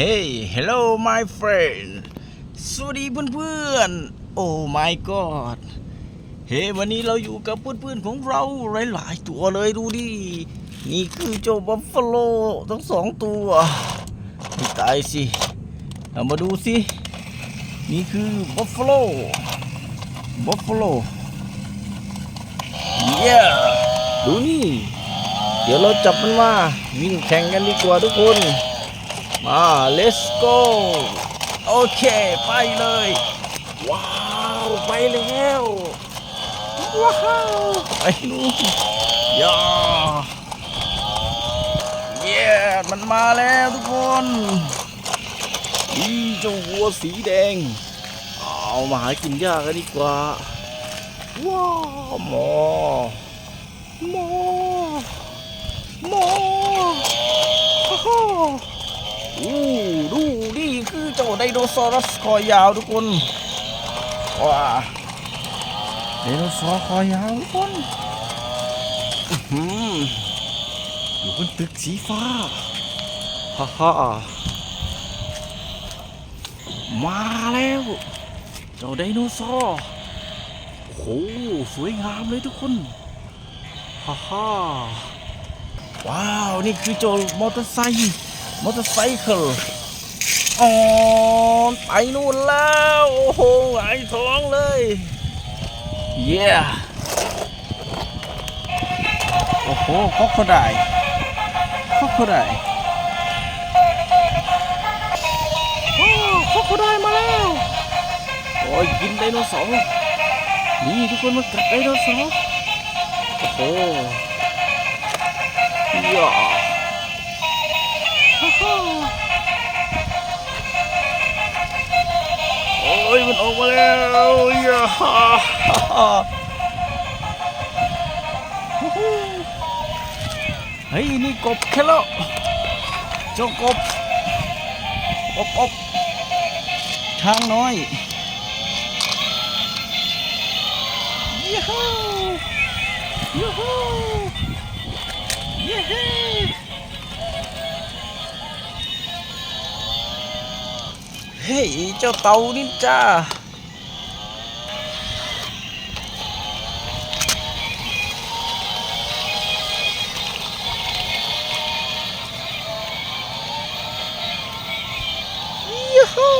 Hey hello my friend สวัสดีเพื่อนๆ โอ้ my god เฮ้วันนี้เราอยู่กับเพื่อนๆของเราหลายๆตัวเลยดูดิ นี่คือเจ้าบัฟฟาโลทั้งสองตัวไม่ตายสิเอามาดูสิ นี่คือบัฟฟาโล บัฟฟาโล เย้ดูนี่ เดี๋ยวเราจับมันมา วิ่งแข่งกันดีกว่าทุกคน มา let's go โอเค ไปเลย ว้าว ไปแล้ว ว้าว ไปนู่นย่าเย้มันมาแล้วทุกคนนี่เจ้าวัวสีแดง เอามาหากินหญ้ากันดีกว่า ว้าวหมอหมอหมอฮ่าฮ่า อู้ดูนี่คือเจ้าไดโนเสาร์คอยาวทุกคนว้าไดโนเสาร์คอยาวทุกคนอยู่บนตึกสีฟ้าฮ่าฮ่ามาแล้วเจ้าไดโนเสาร์โอ้โหสวยงามเลยทุกคนฮ่าฮ่าว้าว นี่คือเจ้ามอเตอร์ไซค์ มอเตอร์ไซค์อ๋อไปนู่นแล้ว โอ้โหหงายท้องเลย เย้โอ้โหคอกเขาได้คอกเขาได้โอ้คอกเขาได้มาแล้ว โอ้ยกินไดโนเสาร์นี่ทุกคนมากัดไดโนเสาร์โอ้โหย่า มันออกมาแล้วอย่าฮ่าฮ่าฮ่าเฮ้ยนี่กบแค่แล้วเจ้ากบอบอบช้างน้อยยูฮูยูฮูยูฮู เฮ้ยเจ้าเต่านินจายู